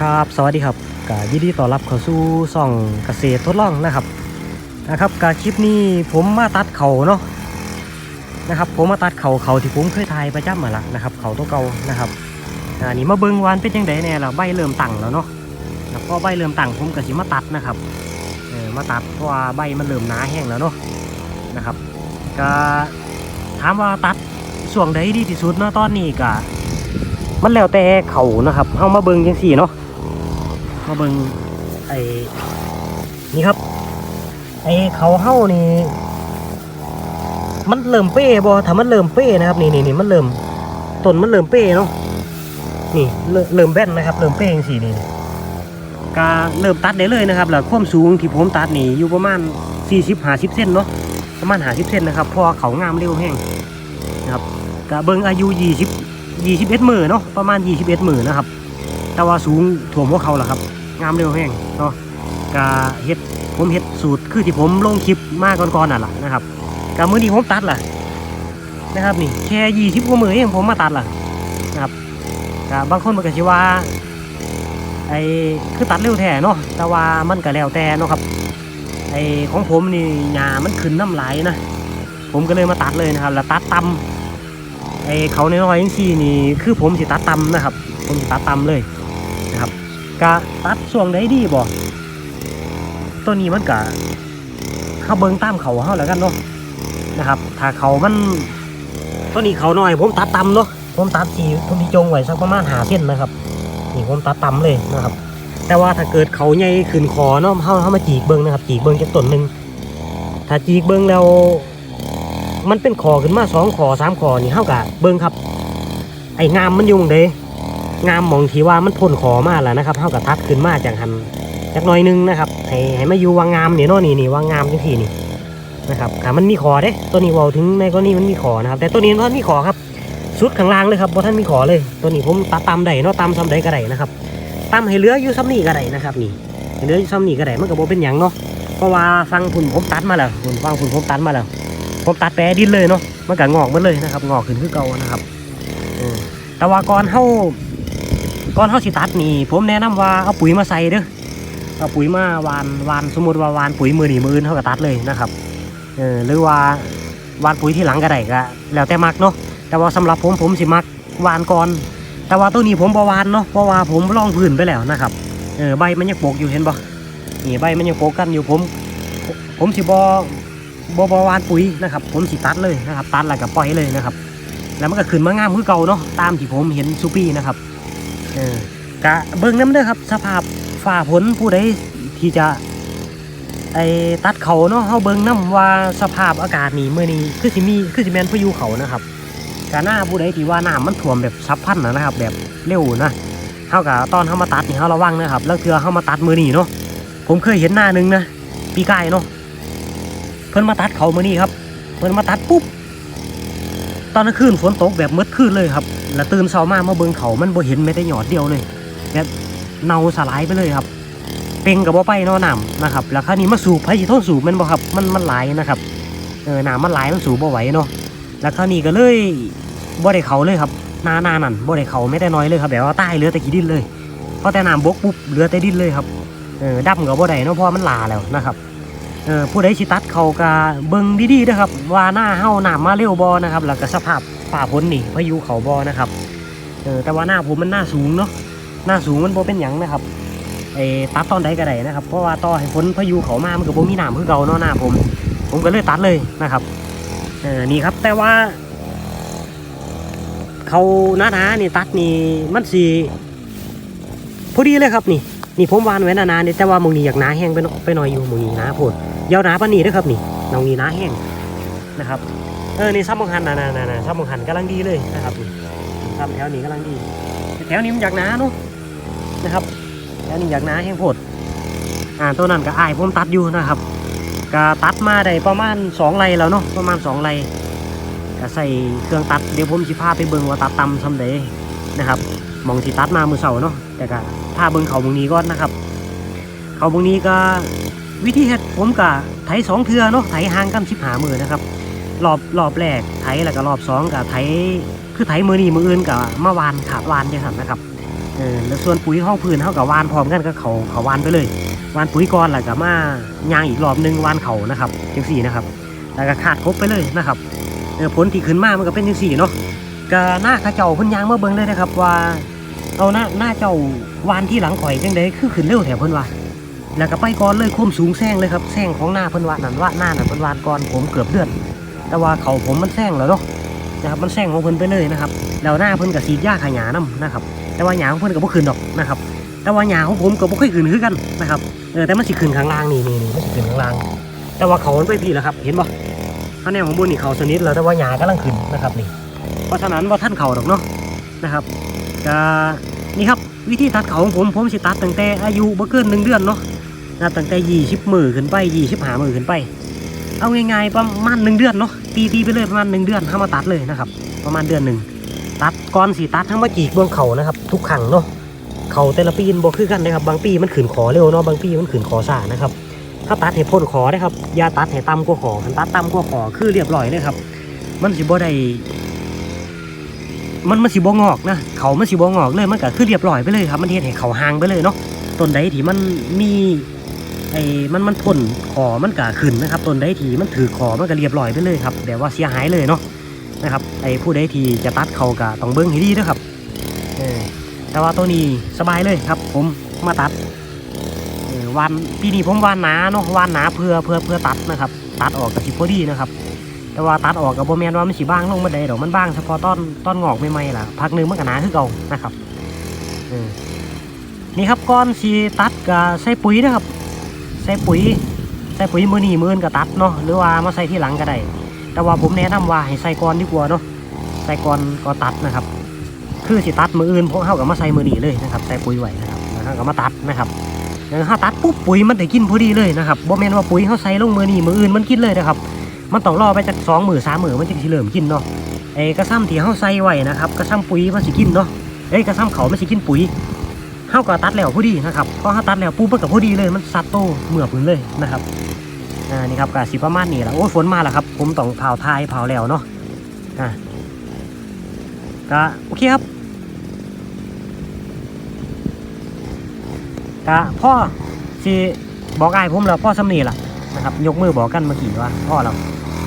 ครับสวัสดีครับกายินดีต้อนรับเข้าสู่ช่องเกษตรทดลองนะครับนะครับกาคลิปนี้ผมมาตัดเขาเนาะนะครับ ผมมาตัดเขาเขาที่ผมเคยถ่ายประจำมาละนะครับ เขาตัวเก่านะครับอ่านี่มาเบิ่งวานเป็นยังไงแน่ล่ะใบเริ่มตั้งแล้วเนาะแล้วพอใบเริ่มตั้งผมก็สิมาตัดนะครับเออมาตัดเพราะว่าใบมันเริ่มหนาแห้งแล้วเนาะนะครับก็ถามว่าตัดช่วงใดดีที่สุดเนาะตอนนี้ก็มันแล้วแต่เขานะครับเฮามาเบิ่งจังซี่เนาะ มาเบิ่งไอ้นี่ครับ ไอ้เขาเฮานี่ มันเริ่มเป้บ่ถ้ามันเริ่มเป้นะครับ นี่นี่นี่มันเริ่มต้นมันเริ่มเป้เนาะนี่เริ่มเริ่มแบนนะครับ เริ่มเป้งซี่นี่ก็เริ่มตัดได้เลยนะครับแล้วความสูงที่ผมตัดนี่อยู่ประมาณ 40 50เซนเนาะประมาณ50เซนนะครับพราะว่าเขางามเร็วแห้งนะครับก็เบิงอายุ 20 21มื้อเนาะประมาณ 21มื้อนะครับ แต่ว่าสูงถ่วมพวกเขาแหละครับ งามเร็วแห้งเนาะกะเฮ็ดผมเฮ็ดสูตรคือที่ผมลงคลิปมาก่อนๆน่ะล่ะนะครับกะมือนี้ผมตัดล่ะนะครับนี่แค่ยี่สิบกว่ามือเองผมมาตัดล่ะนะครับกะบางคนมันก็สิว่าไอ้คือตัดเร็วแท้เนาะแต่ว่ามันก็แล้วแต่เนาะครับไอ้ของผมนี่หญ้ามันขึ้นน้ำไหลนะผมก็เลยมาตัดเลยนะครับ แล้วตัดตำไอ้เขาในน้อยๆจังซี่นี่คือผมสิตัดตำนะครับ ผมสิตัดตำเลย กะตัดช่วงใดดีบ่ตัวนี้มันกะเขาเบิงตามเขาเฮาแล้วกันเนาะนะครับ ถ้าเขามันตัวนี้เขาหน้อย ผมตัดต่ำเนาะผมตัดสีผมที่จงไว้สักประมาณหาเส้นนะครับนี่ผมตัดต่ำเลยนะครับ แต่ว่าถ้าเกิดเขาใหญ่ขึ้นคอเนาะเฮาเฮามาจีกเบิงนะครับ จีกเบิงจากต้นหนึ่งถ้าจีกเบิงแล้ว มันเป็นคอขึ้นมาสองคอสามคอนี่เฮากะเบิงครับ ไอ้งามมันอยุ่หมองเด งามมองที่ว่ามันพ่นขอมากแล้วนะครับเท่ากับทัดขึ้นมาจากหันจากหน่อยหนึงนะครับให้ให้มาอยู่วางงามเนี่ยเนาะนี่นี่วางงามจังทีนี่นะครับค่มันมีขอเด้ตัวนี้เวาถึงในกรณีมันมีขอนะครับ แต่ตัวนี้มันมีขอครับสุดข้างล่างเลยครับบ่ท่านมีขอเลย ตัวนี้ผมตัดตามใดเนาะตามซ้ำใดก็ได้นะครับตามให้เหลืออยู่ซ้ำนี่ก็ได้นะครับนี่ให้เหลืออยู่ซ้ำนี่ก็ได้มันก็บ่เป็นหยังเนาะเพราะว่าฟังผุนผมตัดมาแล้วผุนฟังผุนผมตัดมาแล้วผมตัดแปรดินเลยเนาะมันก็งอกมาเลยนะครับ งอกขึ้นคือเก่านะครับเออแต่ว่าก่อนเฮา ก่อนเขาสิตัดนี่ ผมแนะนำว่าเอาปุ๋ยมาใส่เด้อเอาปุ๋ยมาวานวานสมมติว่าวานปุ๋ยมือหนีมืออื่นเขาก็ตัดเลยนะครับเออหรือว่าวานปุ๋ยที่หลังก็ได้ก็แล้วแต่มักเนาะแต่ว่าสำหรับผมผมสิมักวานก่อน แต่ว่าตัวนี้ผมบวานเนาะเพราะว่าผมลองพื้นไปแล้วนะครับเออใบมันยังโปกอยู่เห็นปะนี่ใบมันยังโปกกันอยู่ผม ผมสิบ่บ่บ่หวานปุ๋ยนะครับ ผมสิตัดเลยนะครับ ตัดแล้วก็ปล่อยเลยนะครับ แล้วมันก็ขึ้นมางามคือเก่าเนาะตามที่ผมเห็นซูปี้นะครับ เออกะเบิ่งน้ำเด้อครับ สภาพฝ่าฝนผู้ใดที่จะไอ้ตัดเขาเนาะเฮาเบิ่งน้ำว่าสภาพอากาศนี่มื้อนี้คือสิมีคือสิแม่นพายุเขานะครับกะหน้าผู้ใดที่ว่าน้ำมันท่วมแบบฉับพลันนะนะครับ แบบเร็วนะเฮากะตอนเฮามาตัดนี่เฮาระวังนะครับ แล้วเทื่อเฮามาตัดมื้อนี้เนาะผมเคยเห็นหน้านึงนะปีกายเนาะเพิ่นมาตัดเขามื้อนี้ครับ เพิ่นมาตัดปุ๊บ ตอนกลางคืนฝนตกแบบมืดคืนเลยครับแล้วตื่นเช้ามามาเบิ่งเขามันบ่เห็นแม้แต่หยอดเดียวเลยแบบเน่าสลายไปเลยครับเป่งกับบ่ไปเนาะน้ำนะครับแล้วคราวนี้มาสูบไผสิทนสูบมันบ่ครับมันมันหลายนะครับเออหน้ำมันหลายมันสูบบ่ไหวเนาะแล้วคราวนี้ก็เลยบ่ได้เขาเลยครับหนาหนานั่นบ่ได้เขาไม่ได้น้อยเลยครับแบบว่าใต้เหลือแต่ขี้ดินเลยพอแต่น้ำบกปุ๊บเหลือแต่ดินเลยครับเออดำกับบ่ได้เนาะเพราะมันลาแล้วนะครับ เออผู้ใดสิตัดเขาก็เบิ่งดีๆนะครับ ว่าหน้าเฮาหน้ำมาเร็วบ่นะครับแล้วก็สภาพฝ่าฝนนี่พายุเขาบ่นะครับเออแต่ว่าหน้าผมมันหน้าสูงเนาะหน้าสูงมันโบเป็นหยังนะครับไอ้ตัดตอนใดก็ได้นะครับเพราะว่าต่อให้ฝนพายุเขามามันก็บ่มีหน้ำคือเก่าเนาะหน้าผม ผมก็เลยตัดเลยนะครับเออนี่ครับแต่ว่าเขาหน้าหนานี่ตัดนี่มันสีพอดีเลยครับนี่ นี่ผมวานไว้นานๆนี่แต่ว่ามองนี้อยากหนาแห้งไปไปหน่อยอยู่มองนี้นาโพดยาวหนาปานนี้เด้อครับนี่น้องนี้หนาแห้งนะครับเออนี่ซ้ำบังหันนะนะนะนะซ้ำบังหันกำลังดีเลยนะครับนี่ซ้ำแถวนี้กำลังดีแถวนี้มันอยากหนาเนาะนะครับแถวนี้อยากหนาแห้งโพดอ่าตัวนั้นก็อายผมตัดอยู่นะครับก็ตัดมาได้ประมาณสองไรแล้วเนาะประมาณสองไรก็ใส่เครื่องตัดเดี๋ยวผมสิพาไปเบิ่งว่าตัดตำซำเดนะครับมองที่ตัดมามือเสาเนาะ แต่ก็พาเบิ่งเขาบางนี้ก่อนนะครับ เขาบางนี้ก็วิธีเฮ็ดผมก็ไถสองเทือเนาะไถห่างกันสิบหามือนะครับรอบรอบแรกไถแล้วก็รอบสองกับไถคือไถมือนี่มืออื่นกับมาวานขาดวานจังสันนะครับเออแล้วส่วนปุ๋ยห้องพื้นเท่ากับวานพร้อมกันก็เขาเขาวานไปเลยวานปุ๋ยก่อนแล้วก็มายางอีกรอบหนึงวานเขานะครับจังสี่นะครับแล้วก็ขาดครบไปเลยนะครับเออผลที่ขึ้นมามันก็เป็นจังสี่เนาะก็หน้าข้าเจ้าพิ่นยางเมาเบิ่งเลยนะครับว่า เอาหน้าหน้าเจ้าวานที่หลังข่อยจังไดคือขึ้นเร็วแถวเพิ่นว่าแล้วก็ไปก่อนเลยโค้มสูงแซงเลยครับแซงของหน้าเพิ่นว่านั่นว่าหน้านั่นเพิ่นวานก่อนผมเกือบเดือน แต่ว่าเขาผมมันแซงแล้วเนาะนะครับมันแซงของเพิ่นไปเลยนะครับแล้วหน้าเพิ่นก็สีดยาขยานํนะครับแต่ว่าหยาของเพิ่นก็บ่ขึ้นดอกนะครับแต่ว่าหยาของผมก็บ่เคยขึ้นคือกันนะครับเออแต่มันสิขึ้นข้างล่างนี่นี่นี่มันสิขึ้นข้างล่าง แต่ว่าเขามันไปพี่แล้วครับเห็นบ่ข้างแนวของบนนี่เขาสนิทแล้วแต่ว่าหยากำลังขึ้นนะครับนี่เพราะฉะนั้นว่าท่านเขาดอกเนาะนะครับ ก็นี่ครับวิธีตัดเขาของผมผมสิตัดตั้งแต่อายุบ่เกินหนึ่งเดือนเนาะนะตั้งแต่ยี่สิบมือขึ้นไปยี่สิบหามือขึ้นไป เอาง่ายๆประมาณหนึ่งเดือนเนาะตีตีไปเลยประมาณหนึ่งเดือนเข้ามาตัดเลยนะครับ ประมาณเดือนหนึ่งตัดก่อนสีตัดทั้งมาจีกบื้องเขานะครับ ทุกขังเนาะเขาแต่ละปีนบ่คือกันนะครับ บางปีมันขืนขอเร็วเนาะบางปีมันขืนขอซ่านะครับ ถ้าตัดให้พ้นขอได้ครับอย่าตัดให้ต่ำกว่าขอคันตัดต่ำกว่าขอคือเรียบร้อยเลยครับ มันสิบ่ได้ มันมันสิบ่งอกนะเขามันสิบ่งอกเลยมันก็คือเรียบร้อยไปเลยครับ มันเฮ็ดให้เขาห่างไปเลยเนาะต้นใดที่มันมีไอ้มันมันทนขอมันก็ขึ้นนะครับต้นใดที่มันถือขอมันก็เรียบร้อยไปเลยครับแบบว่าเสียหายเลยเนาะนะครับไอ้ผู้ใดที่จะตัดเขาก็ต้องเบิ่งให้ดีด้วยครับแต่ว่าตัวนี้สบายเลยครับ ผมมาตัดวันปีนี้ผมวานหนาเนาะวานหนาเพื่อเพื่อเพื่อตัดนะครับ ตัดออกกับสิพอดีนะครับ แต่ว่าตัดออกกับโบแมนว่ามันสีบ้างลงมาได้ดอกมันบ้างเฉพาะต้นต้นงอกใหม่ๆล่ะพักนึงมันก็หนาขึ้นเก่านะครับนี่ครับก้อนสีตัดกับใส่ปุ๋ยนะครับใส่ปุ๋ยใส่ปุ๋ยมือหนีมืออนก็ตัดเนาะหรือว่ามาใส่ที่หลังก็ได้แต่ว่าผมแนะนำว่าให้ใส่ก่อนดีกว่าเนาะใส่ก่อนก็ตัดนะครับ คือสิตัดมืออื่นพวกเข้ากับมาใส่มือหนีเลยนะครับใส่ปุ๋ยไว้นะครับแล้วเขาก็มาตัดนะครับแล้วเขาตัดปุ๊บปุ๋ยมันได้กินพอดีเลยนะครับโบแมนว่าปุ๋ยเขาใส่ลงมือหนีมืออื่นมันกินเลยนะครับ มันต้องรอไปจากสองมือสามมือมันจึงสิเริ่มกินเนาะไอ้กระซ้ำที่เขาใส่ไว้นะครับกระซ้ำปุ๋ยมันสิกินเนาะไอ้กระซ้ำเขามันสิกินปุ๋ยเขาก็ตัดแล้วพอดีนะครับพอเขาตัดแล้วปุ๊บมันก็พอดีเลยมันซัดโตเหมือบพื้นเลยนะครับอ่านี่ครับกสิประมาณนี้แหละโอ้ฝนมาแล้วครับผมต้องเผาทายเผาแล้วเนาะอ่าก็โอเคครับก็พ่อสิบอกไอ้ายผมแล้วพ่อสำนีล่ะนะครับ ยกมือบอกกันเมื่อกี้ว่าพ่อเรา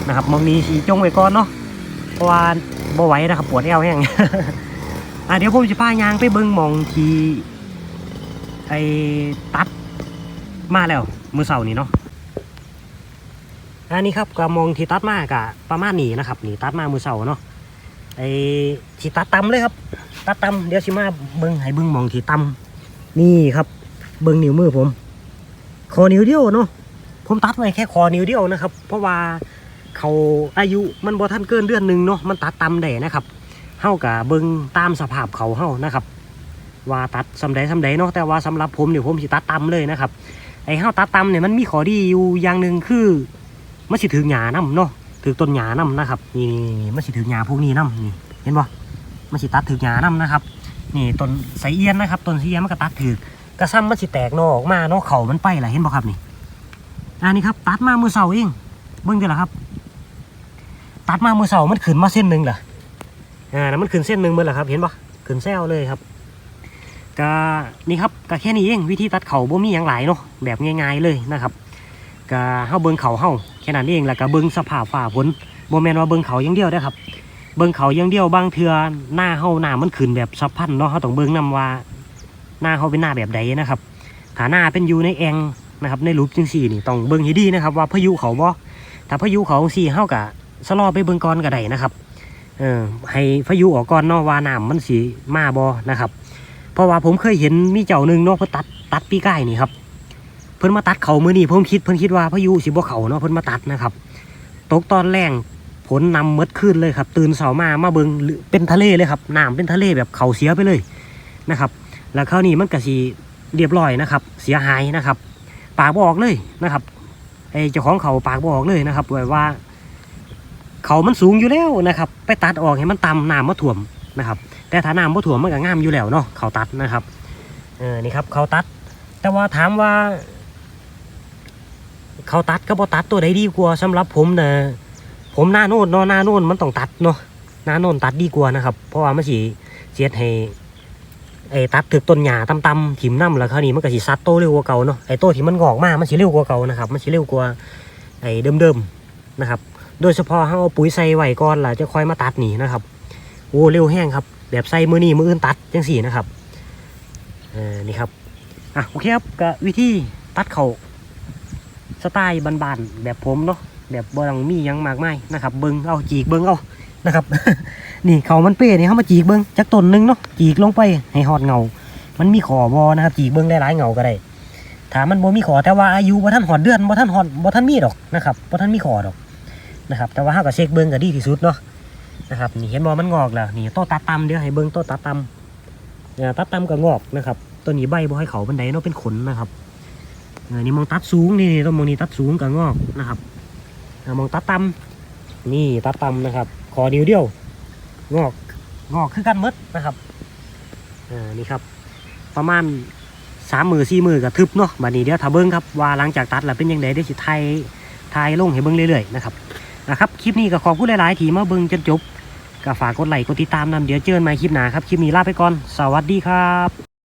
นะครับมองนี้สีจงไว้ก่อนเนาะเพราะว่าบ่ไหวนะครับ ปวดเอวแห้งอะเดี๋ยวผมจะพายางไปเบิ้งมองทีไอ้ตัดมาแล้ว มือเสาร์นี้เนาะอันนี้ครับก็มองทีตัดมากะประมาณนี้นะครับนี่ตัดมามือเสาร์เนาะไอ้ที่ตัดตำเลยครับ ตัดตำเดี๋ยวสิมาเบิ้งให้เบิ้งมองที่ตำนี่ครับ เบิ้งนิ้วมือผม คอนิ้วเดียวเนาะผมตัดไว้แค่คอนิ้วเดียวนะครับ เพราะว่า เขาอายุมันบ่ทันเกินเดือนหนึ่งเนาะมันตัดตำได้นะครับเฮากับเบิงตามสภาพเขาเฮานะครับ ว่าตัดสำใดสำใดเนาะแต่ว่าสำหรับผมเนี่ยผมสิตัดตำเลยนะครับไอ้เฮาตัดตำเนี่ยมันมีข้อดีอยู่อย่างหนึ่งคือมันสิถึงหญ้านํเนาะถึงต้นหญ้านํนะครับนี่มันสิถึงหญ้าพวกนี้นํนี่เห็นบ่มันสิตัดถึงหญ้านํนะครับนี่ต้นไสเอียนนะครับต้นไสเอียนมันก็ตัดถึกกระซ้ำมันสิแตกนอออกมาเนาะเขามันไปล่ะเห็นบ่ครับนี่อันนี้ครับตัดมามือเสาเองเบิ่งเดี๋ยวละครับ ตัดมามือเสาร์มันขึ้นมาเส้นหนึ่งเหรออ่ามันขึ้นเส้นหนึ่งเมื่อไหร่ครับเห็นปะขึ้นแซวเลยครับก็นี่ครับก็แค่นี้เองวิธีตัดเขาบ่มีอย่างหลายเนาะแบบง่ายๆเลยนะครับก็เฮาเบิ่งเขาเฮาแค่นั้นเองแล้วก็เบิ่งสภาพฝ่าฝนบ่แมนว่าเบิ่งเขาย่างเดียวได้ครับ เบิ่งเขาย่างเดียวบางเทือหน้าเฮาหน้ามันขึ้นแบบสับพันเนาะเฮาต้องเบิ่งนํว่า หน้าเฮาเป็นหน้าแบบใดนะครับถ้าหน้าเป็นอยู่ในแองนะครับในรูปจังสี่นี่ต้องเบิ่งให้ดีนะครับ ว่าพายุเขาบ่ถ้าพายุเขาสี่เฮาก็ สลอไปเบิ่งก่อนก็ได้นะครับ เออให้พายุออกก่อนเนาะว่าน้ำมันสิมาบ่นะครับ เพราะว่าผมเคยเห็นมีเจ้าหนึ่งเนาะเพิ่นตัดตัดปีกายนี่ครับ เพิ่นมาตัดเขามือนี้ผมคิดเพิ่นคิดว่าพายุสิบ่เขาเนาะเพิ่นมาตัดนะครับ ตกตอนแรงผลนำเมดขึ้นเลยครับ ตื่นเสามามาเบิงเป็นทะเลเลยครับน้ำเป็นทะเลแบบเขาเสียไปเลยนะครับ แล้วคราวนี้มันก็สิเรียบร้อยนะครับ เสียหายนะครับ ปากบอกเลยนะครับไอเจ้าของเขาปากบอกเลยนะครับว่า เขามันสูงอยู่แล้วนะครับ ไปตัดออกให้มันต่ำน้ำมาถ่วมนะครับ แต่ถ้าน้ำมาถ่วมมันก็งามอยู่แล้วเนาะเขาตัดนะครับเออนี่ครับเขาตัด แต่ว่าถามว่า เขาตัดก็บอตัดตัวใดดีกว่าสำหรับผมนะผมหน้าโน่นเนาะหน้าโน่นมันต้องตัดเนาะหน้าโน่นตัดดีกว่านะครับ เพราะว่ามันสีเสียดให้ไอ้ตัดถึกต้นหญ้าต่ำๆถิ่มน้ำแล้วคราวนี้มันก็สิซัดโตเร็วกว่าเก่าเนาะไอ้โตที่มันงอกมามันสิเร็วกว่าเก่านะครับ มันสิเร็วกว่าไอ้เดิมๆนะครับ โดยเฉพาะเฮาเอาปุ๋ยใส่ไว้ก่อนล่ะจะค่อยมาตัดหนีนะครับโอ้เร็วแห้งครับ แบบใส่มือนีมืออื่นตัดจังสี่นะครับเออนี่ครับอะโอเคครับก็วิธีตัดเขาสไตล์บานๆแบบผมเนาะแบบบ่ต้องมียังมากมายนะครับ เบิงเอาจีกเบิงเอานะครับ นี่เขามันเป้นี่เขามาจีกเบิ้งจากต้นหนึงเนาะจีกลงไปให้หอดเงา มันมีขอบอนะครับ จีกเบิ้งได้หลายเงาก็ได้ถ้ามันบ่มีขอแต่ว่าอายุบ่ท่านหอดเดือนบ่ท่านหอดบ่ท่านมีดอกนะครับบ่ท่านมีขอดอก นะครับแต่ว่าเฮาก็เช็คเบิ้งก็ดีที่สุดเนาะนะครับนี่เห็นบ่มันงอกแล้วนี่โตตัดตำเดี๋ยวให้เบิ้งโตตัดตำเนี่ยตัดตำก็งอกนะครับตัวนี้ใบบ่ให้เขาบันไดเนาะเป็นขนนะครับเออนี่มองตัดสูงนี่นี่ต้นมองนี้ตัดสูงก็งอกนะครับมองตัดตำนี่ตัดตำนะครับขอเดียวเดียวงอกงอกคือกันมดนะครับอ่านี่ครับ ประมาณสามมือสี่มือกับทึบเนาะบัดนี้เดี๋ยวถ้าเบิ้งครับว่าหลังจากตัดแล้วเป็นยังไงได้สิไทยไทยลงให้เบิ้งเรื่อยๆนะครับ นะครับคลิปนี้ก็ขอบคุณหลายๆ ที่มาเบิ้งจนจบก็ฝากกดไลค์กดติดตามนำเดี๋ยวเจอกันใหม่คลิปหน้าครับคลิปนี้ลาไปก่อน สวัสดีครับ